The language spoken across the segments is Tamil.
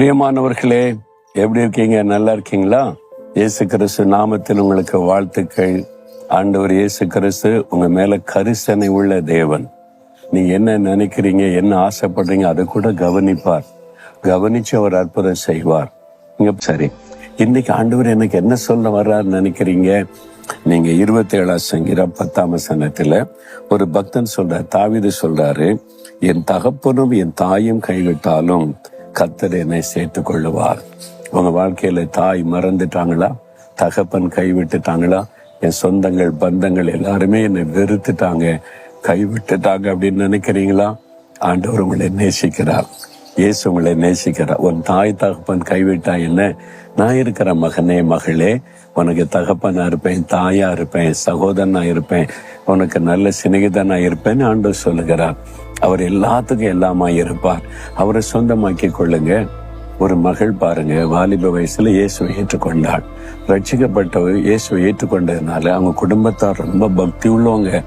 பிரியமானவர்களே எப்படி இருக்கீங்க? நல்லா இருக்கீங்களா? இயேசு கிறிஸ்து நாமத்தில் உங்களுக்கு வாழ்த்துக்கள். ஆண்டவர் இயேசு கிறிஸ்து உங்க மேல கரிசனை உள்ள தேவன். நீங்க என்ன நினைக்கிறீங்க? என்ன ஆசைப்படுறீங்க? அதை கூட கவனிப்பார். கவனிச்சு அவர் அற்புதம் செய்வார். இங்க சரி. இன்னைக்கு ஆண்டவர் எனக்கு என்ன சொல்ல வர்றாருன்னு நினைக்கிறீங்க? நீங்க இருபத்தி ஏழாம் சங்கீதம் பத்தாம் சனத்துல ஒரு பக்தன் சொல்றார் தாவிது சொல்றாரு என் தகப்பனும் என் தாயும் கைவிட்டாலும் கத்தர் என்னை சேர்த்து கொள்ளுவார் உங்க வாழ்க்கையில தாய் மறந்துட்டாங்களா? தகப்பன் கைவிட்டுட்டாங்களா? என் சொந்தங்கள் பந்தங்கள் எல்லாருமே என்னை வெறுத்துட்டாங்க. கைவிட்டுட்டாங்க அப்படின்னு நினைக்கிறீங்களா? ஆண்டவர் உங்களை நேசிக்கிறார். இயேசு உங்களை நேசிக்கிறார். உன் தாய் தகப்பன் கைவிட்டா என்ன? நான் இருக்கிற மகனே மகளே உனக்கு தகப்பனா இருப்பேன் தாயா இருப்பேன் சகோதரனா இருப்பேன் உனக்கு நல்ல சிநேகிதனா இருப்பேன் ஆண்டு சொல்லுகிறார். அவர் எல்லாத்துக்கும் எல்லாமா இருப்பார். அவரை சொந்தமாக்கி கொள்ளுங்க. ஒரு மகள் பாருங்க வாலிப வயசுல இயேசுவை ஏற்றுக்கொண்டாள். ரட்சிக்கப்பட்டவர் இயேசுவை ஏற்றுக்கொண்டதுனால அவங்க குடும்பத்தார் ரொம்ப பக்தி உள்ளவங்க.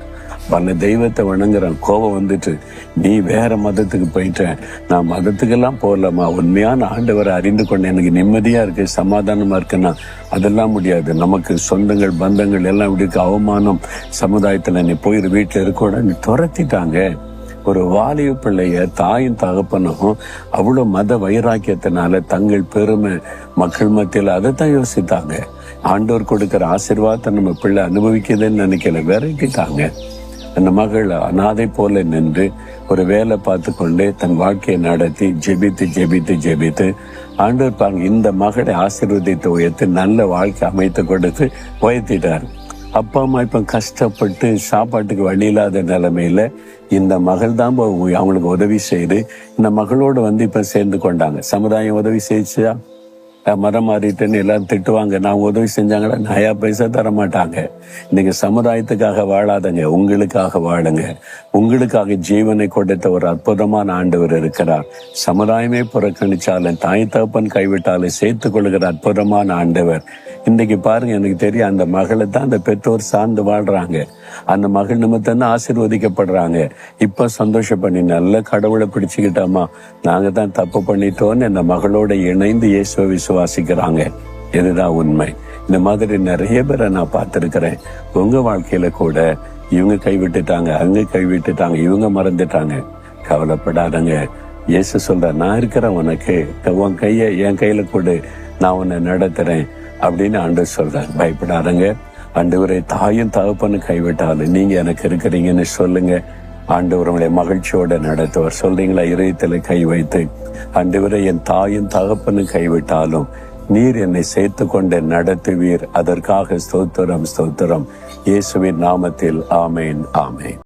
பல தெய்வத்தை வணங்குறான் கோபம் வந்துட்டு நீ வேற மதத்துக்கு போயிட்ட. நான் மதத்துக்கெல்லாம் போகலாமா உண்மையான ஆண்டவரை அறிந்து கொண்டு எனக்கு நிம்மதியா இருக்கு சமாதானமா இருக்குன்னா அதெல்லாம் முடியாது. நமக்கு சொந்தங்கள் பந்தங்கள் எல்லாம் இப்படி இருக்கு அவமானம். சமுதாயத்துல நீ போயிரு வீட்டுல இருக்கோட நீ துரத்திட்டாங்க. ஒரு வாலிய பிள்ளைய தாயும் தகப்பனும் அவ்வளோ மத வைராக்கியத்தினால தங்கள் பெருமை மக்கள் மத்தியில் அதை தான் யோசித்தாங்க. ஆண்டவர் கொடுக்கிற ஆசிர்வாதத்தை நம்ம பிள்ளை அனுபவிக்குதுன்னு நினைக்கல விரட்டிட்டாங்க. அந்த மகள் அனாதை போல நின்று ஒரு வேலை பார்த்து கொண்டு தன் வாழ்க்கையை நடத்தி ஜெபித்து ஜெபித்து ஜெபித்து ஆண்டவர் இந்த மகளை ஆசீர்வதித்து உயர்த்து நல்ல வாழ்க்கை அமைத்து கொடுத்து உயர்த்திட்டார். அப்பா அம்மா இப்ப கஷ்டப்பட்டு சாப்பாட்டுக்கு வழி இல்லாத நிலைமையில இந்த மகள் தான் அவங்களுக்கு உதவி செய்து இந்த மகளோடு வந்து இப்ப சேர்ந்து கொண்டாங்க. சமுதாயம் உதவி செய்யுச்சா? மரம் மாறிட்டேன்னு எல்லாரும் திட்டுவாங்க. நான் உதவி செஞ்சாங்கன்னா நயா பைசா தர மாட்டாங்க இன்னைக்கு சமுதாயத்துக்காக வாழாதங்க. உங்களுக்காக வாழுங்க. உங்களுக்காக ஜீவனை கொடுத்த ஒரு அற்புதமான ஆண்டவர் இருக்கிறார். சமுதாயமே புறக்கணிச்சாலும் தாய் தகப்பன் கைவிட்டாலும் சேர்த்துக் கொள்கிற அற்புதமான ஆண்டவர். இன்னைக்கு பாருங்க எனக்கு தெரியும் அந்த மகளை தான் அந்த பெற்றோர் சார்ந்து வாழ்றாங்க. அந்த மகள் நிமித்தம் தான் ஆசீர்வதிக்கப்படுறாங்க. இப்ப சந்தோஷப்பண்ணி நல்ல கடவுளை பிடிச்சுக்கிட்டாமா நாங்க தான் தப்பு பண்ணிட்டோம்னு அந்த மகளோட இணைந்து இயேசுவை விசுவாசிக்கிறாங்க. இதுதான் உண்மை. இந்த மாதிரி நிறைய பேரை நான் பார்த்துருக்கிறேன். உங்க வாழ்க்கையில கூட இவங்க கைவிட்டுட்டாங்க அங்க கைவிட்டுட்டாங்க இவங்க மறந்துட்டாங்க. கவலைப்படாதங்க. இயேசு சொல்ற நான் இருக்கிறேன் உனக்கு. உன் கைய என் கையில கொடு. நான் உன்னை நடத்துறேன். அப்படின்னு ஆண்டு சொல்றார். பயப்படாதங்க. அண்டு தாயும் தகப்பன்னு கைவிட்டாலும் நீங்க எனக்கு இருக்கிறீங்கன்னு சொல்லுங்க. ஆண்டவர் உங்களை மகிழ்ச்சியோட நடத்துவார். சொல்றீங்களா? இதயத்தில் கை வைத்து ஆண்டவரை என் தாயும் தகப்பனும் கைவிட்டாலும் நீர் என்னை சேர்த்து கொண்டு நடத்துவீர். அதற்காக ஸ்தோத்திரம் ஸ்தோத்திரம். இயேசுவின் நாமத்தில் ஆமேன் ஆமேன்.